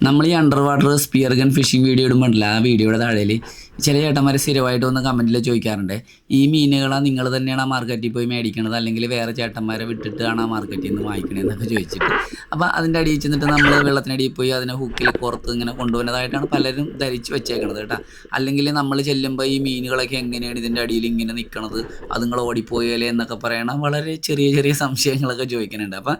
നമ്മൾ ഈ under water spear gun fishing video ഇടുമ്പോഴല്ല ആ വീഡിയോയുടെ താഴെയിൽ ചില ചേട്ടന്മാർ സ്ഥിരമായിട്ട് ഒന്ന് കമന്റിൽ ചോദിക്കാറുണ്ട് ഈ മീനുകളാ നിങ്ങൾ തന്നെയാണ് ആ മാർക്കറ്റിൽ പോയി മേടിക്കണത്? അല്ലെങ്കിൽ വേറെ ചേട്ടന്മാരെ വിട്ടിട്ടാണ് ആ മാർക്കറ്റിൽ നിന്ന് വാങ്ങിക്കണതെന്നൊക്കെ ചോദിച്ചിട്ട്. അപ്പോൾ അതിന്റെ അടിയിൽ ചെന്നിട്ട് നമ്മൾ വെള്ളത്തിനടിയിൽ പോയി അതിനെ ഹുക്കിൽ പുറത്ത് ഇങ്ങനെ കൊണ്ടുപോകുന്നതായിട്ടാണ് പലരും ധരിച്ച് വെച്ചേക്കണത് കേട്ടോ. അല്ലെങ്കിൽ നമ്മൾ ചെല്ലുമ്പോൾ ഈ മീനുകളൊക്കെ എങ്ങനെയാണ് ഇതിന്റെ അടിയിൽ ഇങ്ങനെ നിൽക്കണത് നിങ്ങൾ ഓടിപ്പോയാലേ എന്നൊക്കെ പറയണം വളരെ ചെറിയ ചെറിയ സംശയങ്ങളൊക്കെ ചോദിക്കുന്നുണ്ട് അപ്പം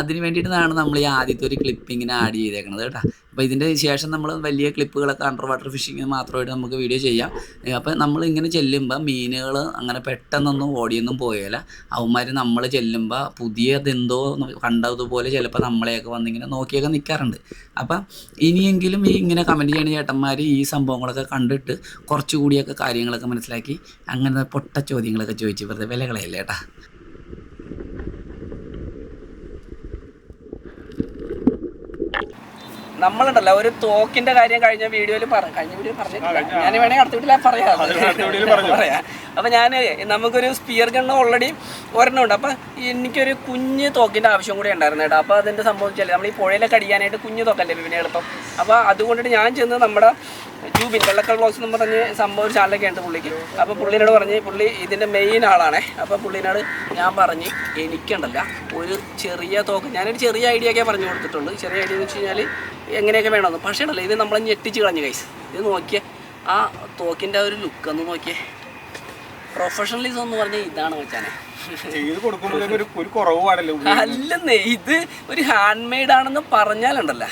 അതിന് വേണ്ടിയിട്ടാണ് നമ്മൾ ഈ ആദ്യത്തെ ഒരു ക്ലിപ്പ് ഇങ്ങനെ ആഡ് ചെയ്തേക്കണത് കേട്ടോ. അപ്പോൾ ഇതിന്റെ ശേഷം നമ്മൾ വലിയ ക്ലിപ്പുകളൊക്കെ അണ്ടർ വാട്ടർ ഫിഷിങ് മാത്രമായിട്ട് നമുക്ക് വീഡിയോ ചെയ്യാം. അപ്പോൾ നമ്മൾ ഇങ്ങനെ ചെല്ലുമ്പോൾ മീനുകൾ അങ്ങനെ പെട്ടെന്നൊന്നും ഓടിയൊന്നും പോയല്ല അവന്മാർ നമ്മൾ ചെല്ലുമ്പോൾ പുതിയതെന്തോ കണ്ടതുപോലെ ചിലപ്പോൾ നമ്മളെയൊക്കെ വന്നിങ്ങനെ നോക്കിയൊക്കെ നിൽക്കാറുണ്ട് അപ്പം ഇനിയെങ്കിലും ഈ ഇങ്ങനെ കമന്റ് ചെയ്യുന്ന ചേട്ടന്മാർ ഈ സംഭവങ്ങളൊക്കെ കണ്ടിട്ട് കുറച്ചുകൂടിയൊക്കെ കാര്യങ്ങളൊക്കെ മനസ്സിലാക്കി അങ്ങനെ പൊട്ട ചോദ്യങ്ങളൊക്കെ ചോദിച്ച് വെറുതെ വിലകളയല്ലേ ഏട്ടാ? നമ്മളുണ്ടല്ലോ ഒരു തോക്കിന്റെ കാര്യം കഴിഞ്ഞ വീഡിയോയിൽ പറഞ്ഞു കഴിഞ്ഞ വീഡിയോ പറഞ്ഞിട്ടില്ല. ഞാൻ വേണമെങ്കിൽ അടുത്ത വീട്ടിൽ പറയാം. പറയാം. അപ്പൊ ഞാൻ നമുക്കൊരു സ്പിയർ ഗണ്ണ് ഓൾറെഡി ഒരെണ്ണം ഉണ്ട്. അപ്പൊ എനിക്കൊരു കുഞ്ഞ് തോക്കിന്റെ ആവശ്യം കൂടി ഉണ്ടായിരുന്നു കേട്ടോ. അപ്പൊ അതിന്റെ സംഭവം വെച്ചാൽ നമ്മൾ ഈ പുഴയിലൊക്കെ അടിക്കാനായിട്ട് കുഞ്ഞു തോക്കല്ലേ പിന്നെ എളുപ്പം. അപ്പൊ അതുകൊണ്ടിട്ട് ഞാൻ ചെന്ന് നമ്മുടെ ജൂബിൻ വെള്ളക്കൽ ബ്ലോക്സ് എന്ന് പറഞ്ഞ് സംഭവം ഒരു ചാനലൊക്കെ ഉണ്ട് പുള്ളിക്ക്. അപ്പോൾ പുള്ളിനോട് പറഞ്ഞ് പുള്ളി ഇതിന്റെ മെയിൻ ആളാണേ. അപ്പോൾ പുള്ളിനോട് ഞാൻ പറഞ്ഞ് എനിക്കുണ്ടല്ല ഒരു ചെറിയ തോക്ക്. ഞാനൊരു ചെറിയ ഐഡിയ ഒക്കെ പറഞ്ഞു കൊടുത്തിട്ടുണ്ട്. ചെറിയ ഐഡിയ എന്ന് വെച്ച് കഴിഞ്ഞാൽ എങ്ങനെയൊക്കെ വേണമെന്ന്. പക്ഷേ ഉണ്ടല്ലോ ഇത് നമ്മളെ ഞെട്ടിച്ച് കളഞ്ഞു കൈസ് ഇത് നോക്കിയ ആ തോക്കിന്റെ ഒരു ലുക്ക് ഒന്ന് നോക്കിയേ. പ്രൊഫഷണലിസം എന്ന് പറഞ്ഞാൽ ഇതാണ് വെച്ചാനെ ഇത് കൊടുക്കുമ്പോഴത്തേക്ക് ഒരു ഒരു കുറവ് പാടല്ലോ അല്ലെന്നേ ഇത് ഒരു ഹാൻഡ് മെയ്ഡ് ആണെന്ന് പറഞ്ഞാലുണ്ടല്ലോ.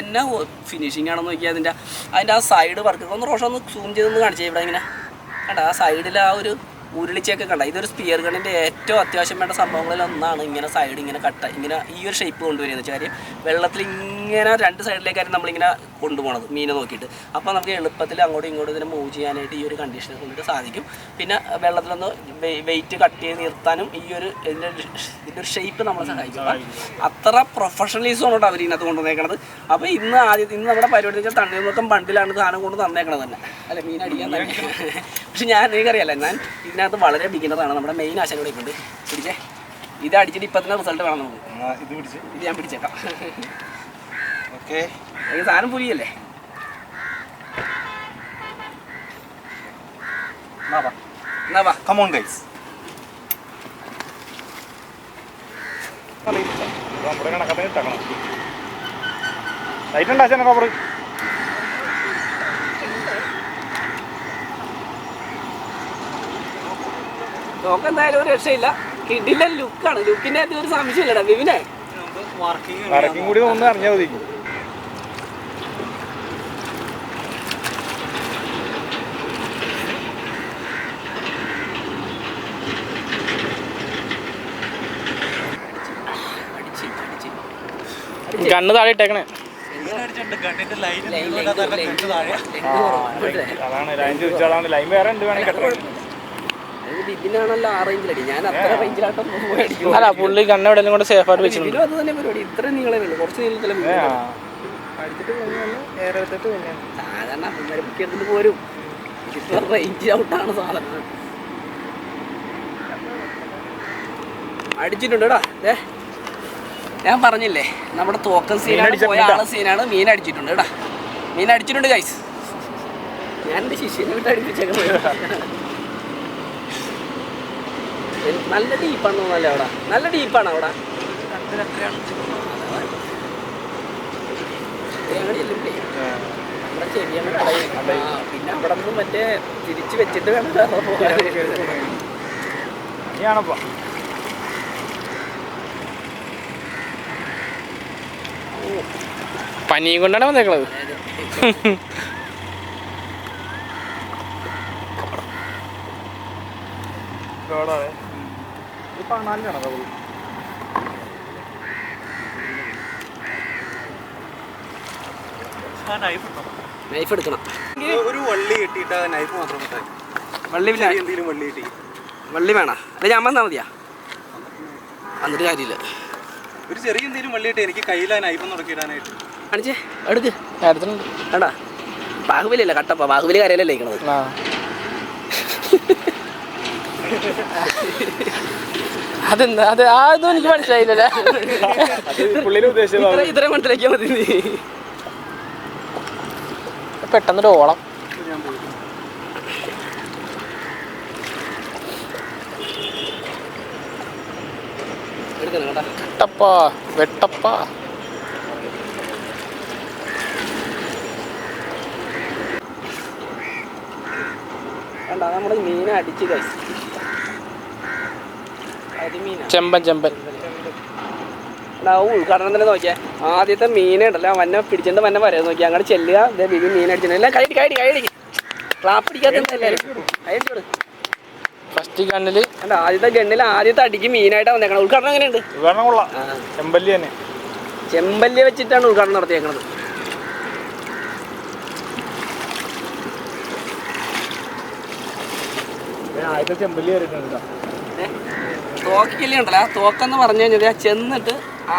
എന്നാ ഫിനിഷിംഗ് ആണെന്ന് നോക്കിയാൽ അതിന്റെ അതിന്റെ ആ സൈഡ് വർക്ക് ഒന്ന് റോഷൻ ഒന്ന് സൂം ചെയ്തൊന്ന് കാണിച്ചേ ഇവിടെ ഇങ്ങനെ. കണ്ട ആ സൈഡിൽ ആ ഒരു ഉരുളിച്ചൊക്കെ കണ്ട ഇതൊരു സ്പിയർ ഗണ്ണിന്റെ ഏറ്റവും അത്യാവശ്യം വേണ്ട സംഭവങ്ങളിൽ ഒന്നാണ് ഇങ്ങനെ സൈഡ് ഇങ്ങനെ കട്ട ഇങ്ങനെ ഈ ഒരു ഷേപ്പ് കൊണ്ടുവരുന്നത്. കാര്യം വെള്ളത്തിൽ ഇങ്ങനെ രണ്ട് സൈഡിലേക്കായിരുന്നു നമ്മളിങ്ങനെ കൊണ്ടുപോകണത് മീനെ നോക്കിയിട്ട്. അപ്പോൾ നമുക്ക് എളുപ്പത്തിൽ അങ്ങോട്ടും ഇങ്ങോട്ടും ഇതിനെ മൂവ് ചെയ്യാനായിട്ട് ഈ ഒരു കണ്ടീഷനെ കൊണ്ടിട്ട് സാധിക്കും. പിന്നെ വെള്ളത്തിലൊന്ന് വെയിറ്റ് കട്ട് ചെയ്ത് നിർത്താനും ഈ ഒരു ഇതിന്റെ ഇതിന്റെ ഒരു ഷേപ്പ് നമ്മളെ സഹായിക്കും. അത്ര പ്രൊഫഷണലിസം ആണ് അവർ ഇതിനകത്ത് കൊണ്ടുവന്നേക്കണത്. അപ്പോൾ ഇന്ന് ആദ്യം ഇന്ന് നമ്മുടെ പരിപാടി വെച്ചാൽ തണ്ണീർമുക്കം ബണ്ടിലാണ് സാധനം കൊണ്ട് തന്നേക്കണത് തന്നെ. അല്ല മീൻ അടിക്കാൻ തന്നെ. പക്ഷെ ഞാൻ എനിക്കറിയാല്ല ഞാൻ ഇതിനകത്ത് വളരെ ബിഗിനറാണ് നമ്മുടെ മെയിൻ ആശയം കൂടെ ഉണ്ട് പിടിച്ചേ ഇത് അടിച്ചിട്ട് ഇപ്പം തന്നെ റിസൾട്ട് വേണം നമുക്ക്. ഇത് പിടിച്ച്. ഇത് ഞാൻ പിടിച്ചേക്കാം. ഓക്കെ. ഈ സാധനം പുലിയല്ലേ? എന്നാ വാ. കമോൺ ഗൈസ് നമ്മുടെ കണക്കത്തിന് ഇട്ടക്കണം ലൈറ്റ് ഉണ്ടാ റബ്ബർ നോക്ക് എന്തായാലും ഒരു രക്ഷയില്ല. കിടില ലുക്കാണ് ലുക്കിന്റെ അത് ഒരു സംശയമില്ലടാ വിവിനെ വർക്കിംഗ് കൂടി ഒന്ന് അറിഞ്ഞാൽ മതി അടിച്ച് അടിച്ച് കണ്ണ് താഴെ ഇട്ടേക്കണേ അതാണ് ലൈൻ ചോദിച്ചാലാണ് ലൈൻ വേറെ ഉണ്ട് വേണമെങ്കിൽ കെട്ടണം. അല്ല പുള്ളി കണ്ണ് എവിടെയെങ്കിലും കൊണ്ട് സേഫ് ആയിട്ട് വെച്ചിട്ടുണ്ട്. അടിച്ചിട്ടുണ്ട് കേട്ടോ. ദേ. ഞാൻ പറഞ്ഞില്ലേ നമ്മുടെ തോക്കൻ സീനാണ് പോയ ആളെ സീനാണ് മീൻ അടിച്ചിട്ടുണ്ട് കേട്ടാ. മീൻ അടിച്ചിട്ടുണ്ട് ഗൈസ് ഞാൻ എന്റെ ശിഷ്യനെ വിട്ട് അടിപ്പിച്ചേക്കുന്നത്. നല്ല ഡീപ്പാണ് തോന്നല്ലേ അവിടെ? നല്ല ഡീപ്പാണ് അവിടെ? നമ്മുടെ ചെവിയാണ് പിന്നെ അവിടെ നിന്ന് മറ്റേ തിരിച്ച് വെച്ചിട്ട് വേണം. പോകാൻ. പനിയും കൊണ്ടാണ് വന്നേക്കണത്. നൈഫ് എടുക്കണം. ഒരു വള്ളി കെട്ടിയിട്ട് നൈഫ് മാത്രം വള്ളി എന്തെങ്കിലും വള്ളി കിട്ടി. വള്ളി വേണ. അല്ല ഞാൻ വന്നാൽ മതിയാ. എന്നിട്ട് കാര്യമില്ല. ഒരു ചെറിയ എന്തെങ്കിലും വള്ളി കിട്ടി എനിക്ക് കയ്യിലാ നൈഫ് തുടക്കിയിടാനായിട്ട് കാണിച്ചേ എടുക്ക്. കാര്യത്തിനുണ്ട് വേണ്ടാ ബാഹുബലി അല്ല കട്ടപ്പ. ബാഹുബലി കരയിലല്ലേ ഇരിക്കണത്? അതെന്താ? അത് അതൊന്നും എനിക്ക് മനസ്സിലായില്ല ഇത്ര ഇത്രയും മനസ്സിലാക്കിയാൽ മതി നീ. പെട്ടെന്നൊരു ഓളം. വെട്ടപ്പ വെട്ടപ്പ. നമ്മുടെ മീൻ അടിച്ച് കഴിച്ചു ചെമ്പൻ ചെമ്പൻ. എടാ, ആ ഉദ്ഘാടനം തന്നെ നോക്കിയാ. ആദ്യത്തെ മീനെ ഉണ്ടല്ലോ വന്നെ പിടിച്ചിട്ട് വന്നെ പറയാൻ നോക്കി. അങ്ങോട്ട് ചെല്ലുക ഇതേ ബിബി മീൻ അടിച്ചിട്ട്. എല്ലാം കൈ കൈ കൈ ക്ലാപ്പ് അടിക്കാത്ത എല്ലാവരും കൈ ഫസ്റ്റ് ഗണ്ണിൽ ആദ്യത്തെ ഗണ്ണിൽ ആദ്യത്തെ അടിക്ക് മീനായിട്ടാണ് വന്നേക്കണം ഉദ്ഘാടനം എങ്ങനെയുണ്ട്? ചെമ്പല്ലി തന്നെ ചെമ്പല്ലി വെച്ചിട്ടാണ് ഉദ്ഘാടനം നടത്തിയേക്കണത്. ഉണ്ടല്ലോ ആ തോക്കെന്ന് പറഞ്ഞു കഴിഞ്ഞാൽ ആ ചെന്നിട്ട്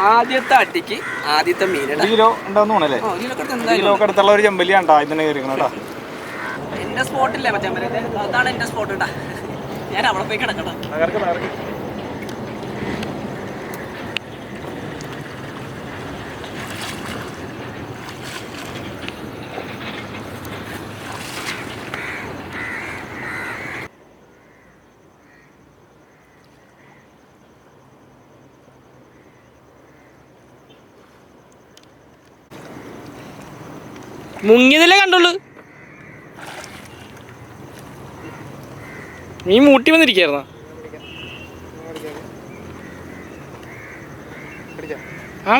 ആദ്യത്തെ അടിക്ക് ആദ്യത്തെ മീനിടാം കിലോ ഉണ്ടാവുന്ന തോന്നല്ലേ ഓ ഇതിലൊക്കെ കിലോ അടുത്തുള്ള ഒരു ചെമ്പല്ലി ഉണ്ടോ ഇതിനെ കയറിക്കണം എന്റെ സ്പോട്ടില്ലേ മറ്റേ അതാണ് എന്റെ സ്പോട്ട് കേട്ടാ ഞാൻ അവിടെ പോയി കിടക്കണം മുങ്ങിയതല്ലേ കണ്ടുള്ളൂ. നീ മൂട്ടി വന്നിരിക്കായിരുന്ന? ആ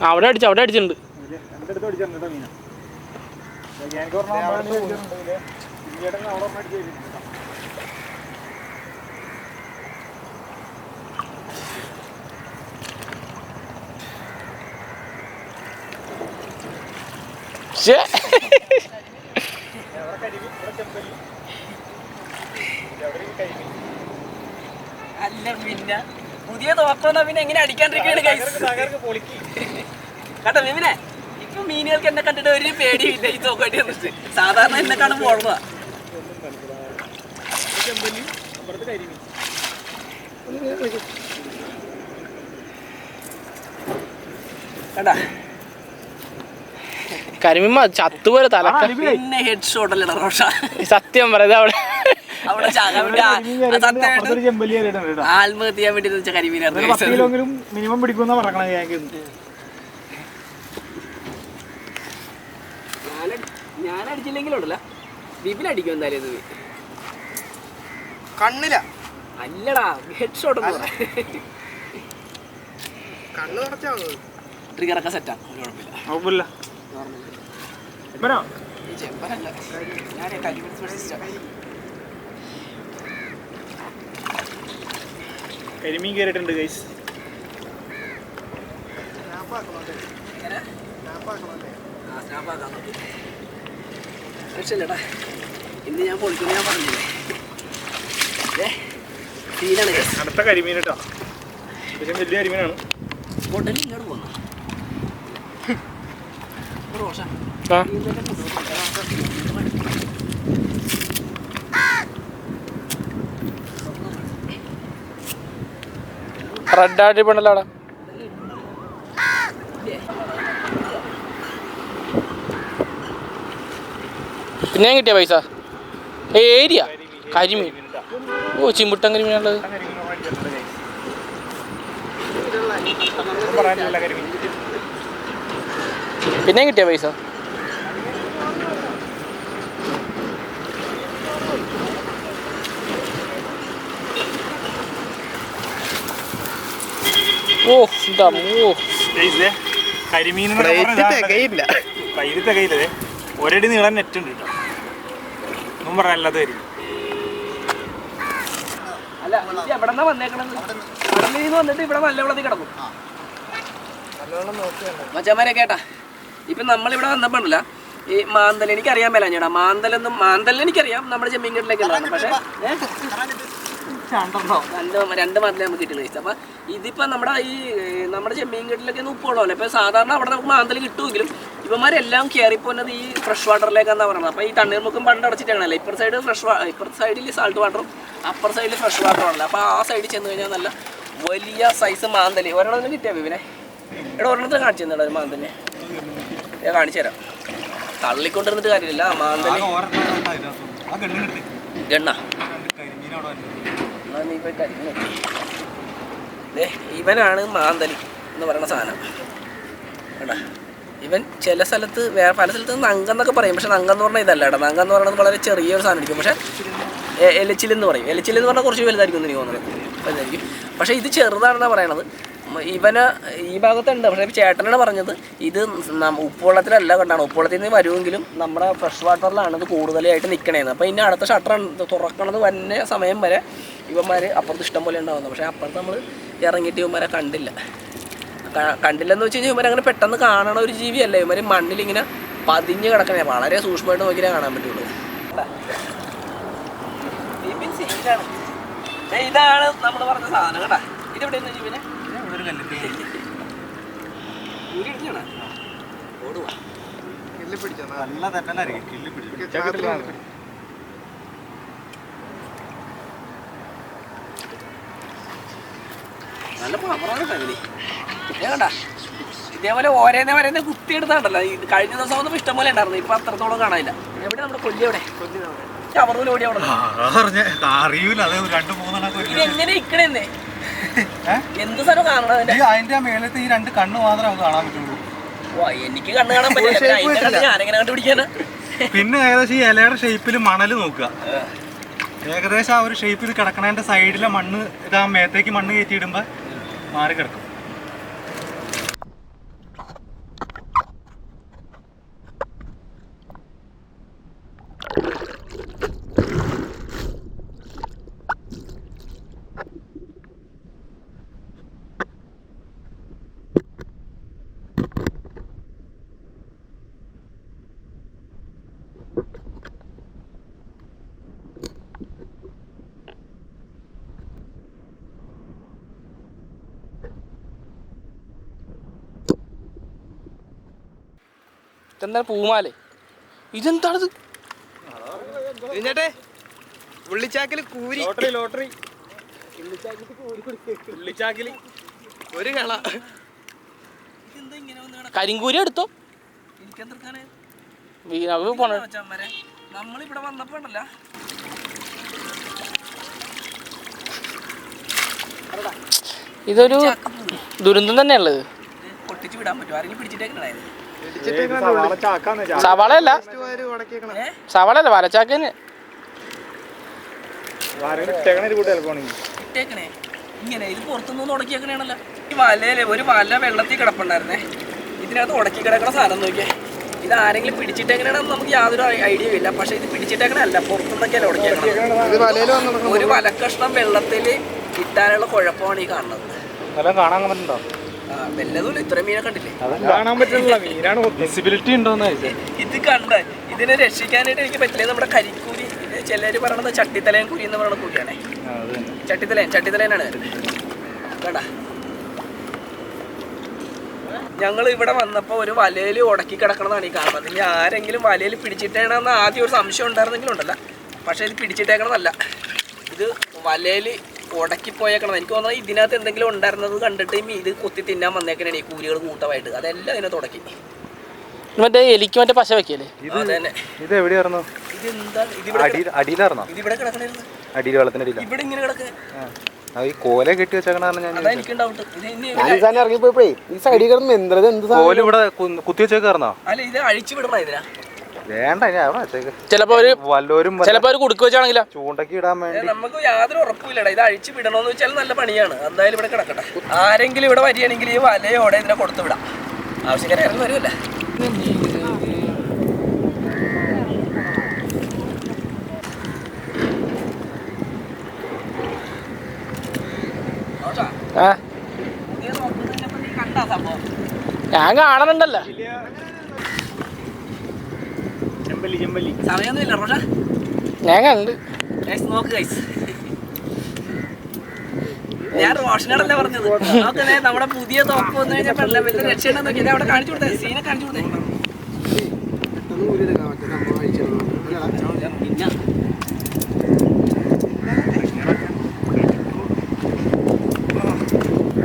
ആ, അവിടെ അടിച്ചു അവിടെ അടിച്ചിട്ടുണ്ട്. അടിച്ചിട്ടുണ്ട് അടിച്ചിട്ടുണ്ട് അല്ല പിന്നെ പുതിയ തോക്കുന്ന പിന്നെ എങ്ങനെ അടിക്കാണ്ടിരിക്കുകയാണ്? കേട്ടോ മീമിനെ? ഇപ്പൊ മീനുകൾക്ക് എന്നെ കണ്ടിട്ട് ഒരു പേടിയില്ല ഈ തോക്കടി വന്നിട്ട്. സാധാരണ എന്നെ കാണും പോണതാ കേട്ടാ കരിമീൻ ചത്തുപോലെ തലക്ക. പിന്നെ ഹെഡ് ഷോട്ട് അല്ലടാ റോഷ. സത്യം പറയാം അവിടെ. ആത്മഹത്യ ചെയ്യാൻ വേണ്ടി മിനിമം പിടിക്കുന്ന പറക്കണം ഞാൻ അടിച്ചില്ലെങ്കിലും ഉണ്ടല്ല ബിബിൻ അടിക്കും എന്തായാലും ഇത്. കണ്ണില. അല്ലടാ ഹെഡ് ഷോട്ട് കണ്ണ് നിറച്ചാ ട്രിഗറൊക്കെ സെറ്റാ ഒരു കുഴപ്പമില്ല. കുഴപ്പമില്ല. കരിമീൻ കയറിയിട്ടുണ്ട് ഗൈസ് രക്ഷയില്ലടാ. ഇന്ന് ഞാൻ പൊളിക്കുന്നു ഞാൻ പറഞ്ഞില്ലേ. അടുത്ത കരിമീൻ കേട്ടോ. വലിയ കരിമീനാണ്. ഹോട്ടലിൽ ഇങ്ങോട്ട് പോന്നു? റോഷ ആ റെഡ് ആയിട്ട് പെണ്ണല്ലോ അവിടെ പിന്നെ കിട്ടിയ പൈസ? ഏരിയ? കരിമീൻ. ഓ ചിമ്പിട്ടൻ കരിമീനുള്ളത് കരിമീൻ. പിന്നെ കിട്ടിയ പൈസ? ഓ ഓ കരിമീൻ എന്നൊക്കെ തികയില്ല കയ്യിൽ തികയില്ലേ ഒരടി നീള നെറ്റ് ഉണ്ട് കേട്ടോ ഒന്നും പറയാനല്ലാതെ വരും അല്ല നിന്ന് വന്നിട്ട് ഇവിടെ നല്ല വെള്ളത്തിൽ കിടക്കും. മച്ചമാരെ കേട്ടാ? ഇപ്പൊ നമ്മളിവിടെ വന്നപ്പോഴല്ല ഈ മാന്തൽ എനിക്കറിയാൻ മേല ചേട്ടാ മാന്തലെന്നും മാന്തൽ എനിക്കറിയാം. നമ്മുടെ ചെമ്മീൻകെട്ടിലേക്ക് പക്ഷേ ഏ? രണ്ടെണ്ണോ രണ്ട് രണ്ട് മാന്തലേ നമുക്ക് കിട്ടില്ല കഴിച്ചത് അപ്പം ഇതിപ്പോൾ നമ്മുടെ ഈ നമ്മുടെ ചെമ്മീൻകെട്ടിലൊക്കെ ഉപ്പുള്ളല്ലോ ഇപ്പൊ സാധാരണ അവിടെ നമുക്ക് മാന്തൽ കിട്ടുമെങ്കിലും ഇവന്മാരെല്ലാം പോകുന്നത് ഈ ഫ്രഷ് വാട്ടറിലേക്കാന്നാ പറയുന്നത്. അപ്പോൾ ഈ തണ്ണീർമുക്കും പണ്ട് അടച്ചിട്ടാണല്ലോ. ഇപ്പുറത്തെ സൈഡ് ഫ്രഷ് വാ ഇപ്പുറത്തെ സൈഡിൽ സാൾട്ട് വാട്ടറും അപ്പർ സൈഡിൽ ഫ്രഷ് വാട്ടറും ആണല്ലോ. അപ്പോൾ ആ സൈഡിൽ ചെന്ന് കഴിഞ്ഞാൽ നല്ല വലിയ സൈസ് മാന്തൽ. ഒരെണ്ണം കിട്ടിയാൽ പിന്നെ ഇവിടെ ഒരെണ്ണത്തിന് കാണിച്ചു തന്നെ ഒരു മാന്തലിനെ. ഞാൻ കാണിച്ചു തരാം. തള്ളിക്കൊണ്ടിരുന്നിട്ട് കാര്യമില്ല. മാന്തൽ. ഗണ്ണ. ഇവനാണ് മാന്തലി എന്ന് പറയുന്ന സാധനം. കേട്ടാ ഇവൻ ചില സ്ഥലത്ത് വേറെ പല സ്ഥലത്ത് നങ്കം എന്നൊക്കെ പറയും. പക്ഷെ നങ്കം എന്ന് പറഞ്ഞാൽ ഇതല്ല കേട്ടോ. നങ്കം എന്ന് പറയുന്നത് വളരെ ചെറിയൊരു സാധനം ഇരിക്കും പക്ഷേ എലച്ചിലെന്ന് പറയും. എലച്ചിലെന്ന് പറഞ്ഞാൽ കുറച്ച് വലുതായിരിക്കും എന്ന് എനിക്ക് തോന്നുന്നത്. വലുതായിരിക്കും. പക്ഷേ ഇത് ചെറുതാണെന്നാണ് പറയണത്. ഇവന് ഈ ഭാഗത്തുണ്ട്. പക്ഷേ ചേട്ടനാണ് പറഞ്ഞത് ഇത് ഉപ്പുവെള്ളത്തിലല്ല കണ്ടാണ്. ഉപ്പുവെള്ളത്തിൽ നിന്ന് വരുമെങ്കിലും നമ്മുടെ ഫ്രഷ് വാട്ടറിലാണ് ഇത് കൂടുതലായിട്ട് നിൽക്കണേന്ന് അപ്പോൾ ഇനി അടുത്ത ഷട്ടർ തുറക്കണത് വന്നെ സമയം വരെ ഇവന്മാർ അപ്പുറത്ത് ഇഷ്ടം പോലെ ഉണ്ടാവുന്നത് പക്ഷേ അപ്പുറത്ത് നമ്മൾ ഇറങ്ങിയിട്ട് ഇവന്മാരെ കണ്ടില്ല. കണ്ടില്ലെന്ന് വെച്ച് കഴിഞ്ഞാൽ ഇവന്മാർ അങ്ങനെ പെട്ടെന്ന് കാണണ ഒരു ജീവിയല്ല. ഇവന്മാർ മണ്ണിലിങ്ങനെ പതിഞ്ഞ് കിടക്കണേ. വളരെ സൂക്ഷ്മമായിട്ട് നോക്കിയാലേ കാണാൻ പറ്റുള്ളൂ. ഇതാണ് നമ്മൾ പറഞ്ഞ സാധനം കേട്ടാ. ഇതെവിടെയെന്ന് ജീവനെ? ഒരു നല്ല പിടിച്ചു? പവറാണ് കണ്ടാ? ഇതേപോലെ ഓരോന്നേ ഓരോന്നേ കുത്തിയെടുത്താണ്ടല്ലോ. ഇത് കഴിഞ്ഞ ദിവസം ഒന്നും ഇഷ്ടം പോലെ ഉണ്ടായിരുന്നു. ഇപ്പൊ അത്രത്തോളം കാണാനില്ല. എവിടെ നമ്മുടെ കൊല്ലി എവിടെ കൊല്ലി ഓടി അവിടെ. ഉണ്ട്. അറിയൂല. അതെ രണ്ടു മൂന്നെണ്ണം ഇത് എങ്ങനെ ഇക്കണേന്നേ? എന്ത് സ്ഥലം കാണണം അതിന്റെ? ഈ അതിന്റെ മേലത്തെ ഈ രണ്ട് കണ്ണ് മാത്രമേ നമുക്ക് കാണാൻ പറ്റുള്ളൂ. എനിക്ക് കണ്ണ് കാണാൻ പറ്റില്ല. പിന്നെ അതിന്റെ കണ്ണ് ഞാനെങ്ങനെ കണ്ടുപിടിക്കാനാ? പിന്നെ ഏകദേശം ഈ ഇലയുടെ ഷേപ്പിൽ മണൽ നോക്കുക. ഏകദേശം ആ ഒരു ഷേപ്പിൽ കിടക്കണതിന്റെ സൈഡിലെ മണ്ണ് ഇതാ മേത്തേക്ക് മണ്ണ് കയറ്റി ഇടുമ്പോ മാറി കിടക്കും ഇതെന്താണ് പൂമാലേ? ഇതെന്താണിത്? ഉള്ളിച്ചാക്കിൽ കൂരി. Lottery lottery. ഉള്ളിച്ചാക്കിൽ ഒരു കള. ഇതെന്താ ഇങ്ങനെ വന്ന് കിടക്ക കരിങ്കൂരി എടുത്തോ? നമ്മളിവിടെ വന്നപ്പോ ഉണ്ടല്ല. ഇതൊരു ദുരന്തം തന്നെയുള്ളത് പൊട്ടിച്ച് വിടാൻ പറ്റും ആരെങ്കിലും പിടിച്ചിട്ടേക്കണേ സവാളയല്ല. സവാളല്ല സവാളയല്ല വരച്ചാക്കന് ഇട്ടേക്കണേ ഇങ്ങനെ ഇത് പുറത്തുനിന്ന് ഉടക്കിയേക്കണേണല്ലോ. ഈ വലയിലെ ഒരു വല വെള്ളത്തിൽ കിടപ്പുണ്ടായിരുന്നേ. ഇതിനകത്ത് ഉടക്കി കിടക്കണ സാധനം നോക്കിയേ. ഇത് ആരെങ്കിലും പിടിച്ചിട്ടെങ്ങനെയാണെന്ന് നമുക്ക് യാതൊരു ഐഡിയ ഇല്ല. പക്ഷെ ഇത് പിടിച്ചിട്ടെങ്ങനെയല്ല പുറത്തുനിന്നൊക്കെയല്ല ഉടക്കിയേക്കണം ഒരു വലക്കഷ്ണം വെള്ളത്തിൽ ഇട്ടാനുള്ള കുഴപ്പമാണ് ഈ കാണുന്നത്. കാണാൻ പറ്റുന്നുണ്ടോ ആ, വല്ലതും ഇത്രയും മീനെ കണ്ടില്ലേ? കാണാൻ പറ്റുന്നില്ല. മീനാണ് വിസിബിലിറ്റി ഉണ്ടോന്ന് ഇത് കണ്ട? ഇതിനെ രക്ഷിക്കാനായിട്ട് എനിക്ക് പറ്റില്ല. നമ്മുടെ കരിക്കൂരി ചിലർ പറയണത് ചട്ടിത്തലയൻ കുരി എന്ന് പറയുന്ന കുരിയാണേ. ചട്ടിത്തലയൻ ചട്ടിത്തലയനാണ് കേട്ട ഞങ്ങൾ ഇവിടെ വന്നപ്പോൾ ഒരു വലയിൽ ഉടക്കി കിടക്കണതാണ് ഈ കാണുന്നത്. ഇനി ആരെങ്കിലും വലയിൽ പിടിച്ചിട്ടേണെന്ന് ആദ്യം ഒരു സംശയം ഉണ്ടായിരുന്നെങ്കിലും ഉണ്ടല്ല. പക്ഷേ ഇത് പിടിച്ചിട്ടേക്കണമെന്നല്ല ഇത് വലയിൽ ഉടക്കി പോയേക്കണം എനിക്ക് തോന്നുന്നത് ഇതിനകത്ത് എന്തെങ്കിലും ഉണ്ടായിരുന്നത് കണ്ടിട്ട് ഈ ഇത് കൊത്തി തിന്നാൻ വന്നേക്കണേ ഈ കൂലികൾ കൂട്ടമായിട്ട് അതെല്ലാം ഇതിനകത്ത് ഉടക്കി. മറ്റേ എലിക്ക് മറ്റേ പശ വെക്കല്ലേ? ഇത് എവിടെയായിരുന്നു? അടിയിലായിരുന്നോ? അടിയിൽ വെള്ളത്തിന്റെ അടിയില. ഇവിടെ ഇങ്ങനെ കിടക്കുക ഈ കോല കെട്ടി വെച്ചേക്കണ ഞാൻ അതാ എനിക്ക് ഡൗട്ട് ഇത് ഇനി ഞാൻ ഇറങ്ങിപ്പോയപ്പോഴേ ഈ സൈഡിൽ കിടന്ന് എന്ത് കോല ഇവിടെ കുത്തി വെച്ചേക്കായിരുന്നോ? അല്ല ഇത് അഴിച്ചു വിടണ ഇതിനാ? വേണ്ട ഇനി അവിടെ വെച്ചേക്ക് ചിലപ്പോ ഒരു വല്ലോരും വല്ല ചിലപ്പോ ഒരു കുടുക്ക് വെച്ചാണെങ്കിലോ. ചൂണ്ടക്ക് ഇടാൻ വേണ്ടി. നമുക്ക് യാതൊരു ഉറപ്പില്ലടാ ഇത് അഴിച്ചു വിടണോന്ന് വെച്ചാൽ നല്ല പണിയാണ്. എന്തായാലും ഇവിടെ കിടക്കട്ടെ. ആരെങ്കിലും ഇവിടെ വരികയാണെങ്കിൽ ഈ വലയോടെ ഇതിനെ കൊടുത്തു വിടാം. ആവശ്യക്കാരെ ഇറങ്ങി വരുമല്ലേ ആവശ്യം ആ ചെമ്പല്ലി ചെമ്പല്ലി. സമയൊന്നുമില്ല റോഷ. ഞാൻ കണ്ട്. ഗൈസ് നോക്ക് ഗൈസ് ഞാൻ റോഷനോടല്ല പറഞ്ഞത്? നോക്കണേ നമ്മുടെ പുതിയ തോപ്പ് വന്നു കഴിഞ്ഞപ്പോ വലിയ രക്ഷയുണ്ടെന്ന് നോക്കി അവിടെ കാണിച്ചു കൊടുത്തേ സീനെ കാണിച്ചു കൊടുത്തേ.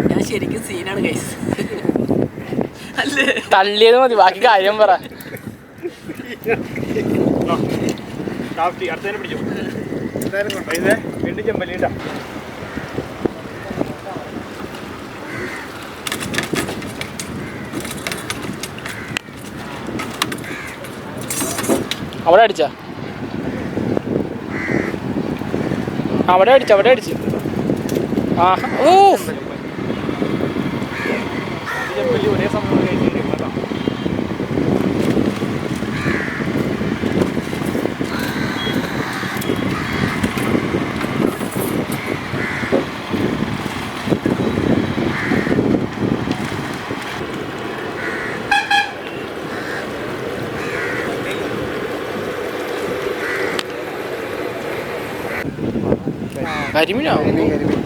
ഞാൻ ശരിക്കും സീനാണ് ഗൈസ് അല്ലേ? തള്ളിയത് മതി ബാക്കി കാര്യം പറ. അടുത്തതിനെ പിടിച്ചു. എന്തായാലും ഇതേ വീണ്ടും ചെമ്പല്ലിണ്ടാ അവിടെ അടിച്ച? അവിടെ അടിച്ചു അവിടെ അടിച്ചു. ആഹാ ഓ ചെമ്പല്ലി ഒരേ സംഭവം കഴിച്ചിരിക്കും കേട്ടോ കരിമീനോ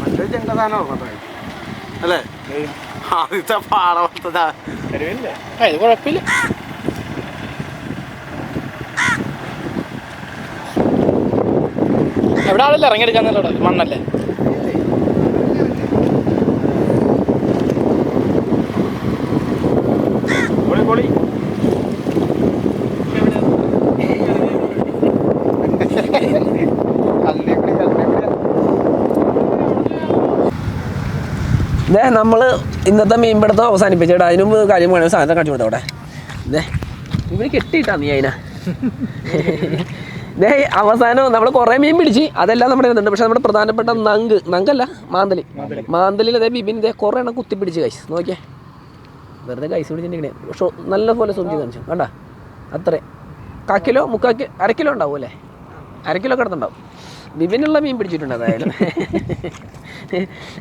മറ്റേ ചെണ്ട സാധനം അല്ലേ? ആദ്യത്തെ പാട പോലത്തതാ തരുവില്ലേ ആ, ഇത് കുഴപ്പമില്ല. എവിടെ ആളില്ല? ഇറങ്ങിയെടുക്കാന്നല്ലോ മണ്ണല്ലേ? ദേ നമ്മൾ ഇന്നത്തെ മീൻപിടുത്തം അവസാനിപ്പിച്ചിട്ട് അതിനു മുമ്പ് കാര്യം വേണം സാധനം കാണിച്ചു കൊടുത്തോടെ ഇതേ ഇവർ കെട്ടിയിട്ടാ നീ അതിനാ ഇതേ അവസാനം നമ്മൾ കുറേ മീൻ പിടിച്ച്. അതെല്ലാം നമ്മുടെ ഉണ്ട് പക്ഷെ നമ്മുടെ പ്രധാനപ്പെട്ട നങ്ക് നങ്കല്ല മാന്തലി. മാന്തലിൽ അതേ ബിബിൻ ഇതേ കുറേ എണ്ണം കുത്തി പിടിച്ച് കൈസ് നോക്കിയേ. വെറുതെ കൈസ് പിടിച്ചിട്ടുണ്ടെങ്കിൽ പക്ഷെ നല്ല പോലെ സൂം ചെയ്ത് കാണിച്ചു. വേണ്ട അത്രേ. കാക്കിലോ മുക്കാക്കി അരക്കിലോ അര കിലോ ഉണ്ടാവും അല്ലേ? അരക്കിലോ കിലോ കിടന്നുണ്ടാവും ബിബിനുള്ള മീൻ പിടിച്ചിട്ടുണ്ട് അതായാലും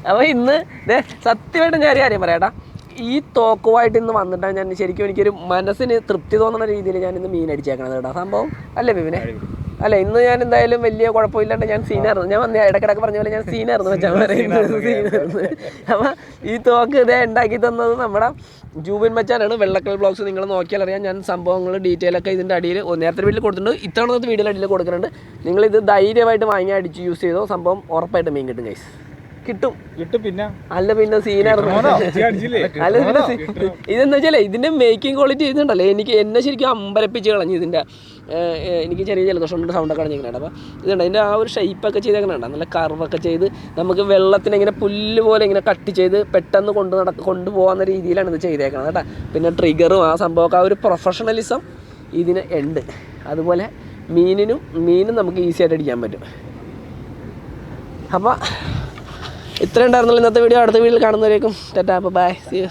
അപ്പോൾ ഇന്ന് സത്യമായിട്ടും ഞാൻ കാര്യം പറയാട്ടാ ഈ തോക്കുമായിട്ട് ഇന്ന് വന്നിട്ടാണ് ഞാൻ ശരിക്കും എനിക്കൊരു മനസ്സിന് തൃപ്തി തോന്നുന്ന രീതിയിൽ ഞാൻ ഇന്ന് മീൻ അടിച്ചേക്കണത് കേട്ടോ. സംഭവം അല്ലേ ബിബിനെ അല്ല ഇന്ന് ഞാൻ എന്തായാലും വലിയ കുഴപ്പമില്ലാണ്ട് ഞാൻ സീനായിരുന്നു ഞാൻ വന്ന ഇടക്കിടക്ക് പറഞ്ഞ പോലെ ഞാൻ സീനായിരുന്നു വെച്ചാൽ സീനായിരുന്നു അപ്പം ഈ തോക്ക് ഇതേ ഉണ്ടാക്കി തന്നത് നമ്മുടെ ജൂബിൻ മച്ചാനാണ്. വെള്ളക്കൽ ബ്ലോഗ്സ് നിങ്ങൾ നോക്കിയാൽ അറിയാം. ഞാൻ സംഭവങ്ങൾ ഡീറ്റെയിൽ ഒക്കെ ഇതിന്റെ അടിയിൽ നേരത്തെ വീട്ടിൽ കൊടുത്തിട്ടുണ്ട്. ഇത്തവണത്തെ വീഡിയോയുടെ അടിയിൽ കൊടുക്കുന്നുണ്ട്. ഇത് ധൈര്യമായിട്ട് വാങ്ങി അടിച്ച് യൂസ് ചെയ്തോ സംഭവം ഉറപ്പായിട്ട് മീൻ കിട്ടും ഗൈസ് കിട്ടും. ഇട്ട് പിന്നെ. അല്ല പിന്നെ സീനായിരുന്നു. അല്ല പിന്നെ ഇതെന്താ വെച്ചാലേ ഇതിന്റെ മേക്കിംഗ് ക്വാളിറ്റി ഇതുണ്ടല്ലോ. എനിക്ക് എന്നെ ശരിക്കും അമ്പരപ്പിച്ച് കളഞ്ഞു ഇതിന്റെ എനിക്ക് ചെറിയ ജലദോഷം കൊണ്ട് സൗണ്ടൊക്കെ അടഞ്ഞിങ്ങനെ അപ്പോൾ ഇതുണ്ട്. അതിന്റെ ആ ഒരു ഷേപ്പ് ഷേപ്പൊക്കെ അങ്ങനെ നല്ല കർവൊക്കെ ചെയ്ത് നമുക്ക് വെള്ളത്തിന് ഇങ്ങനെ പുല്ല് പോലെ ഇങ്ങനെ കട്ട് ചെയ്ത് പെട്ടെന്ന് കൊണ്ട് നട കൊണ്ടുപോകാവുന്ന രീതിയിലാണ് ഇത് ചെയ്തേക്കണത് കേട്ടോ. പിന്നെ ട്രിഗറും ആ സംഭവമൊക്കെ ആ ഒരു പ്രൊഫഷണലിസം ഇതിന് ഉണ്ട്. അതുപോലെ മീനിനും മീനും നമുക്ക് ഈസി ആയിട്ട് അടിക്കാൻ പറ്റും. അപ്പോൾ ഇത്രയും ഉണ്ടായിരുന്നല്ലോ ഇന്നത്തെ വീഡിയോ അടുത്ത വീഡിയോയിൽ കാണുന്നവരേക്കും. Tata bye see you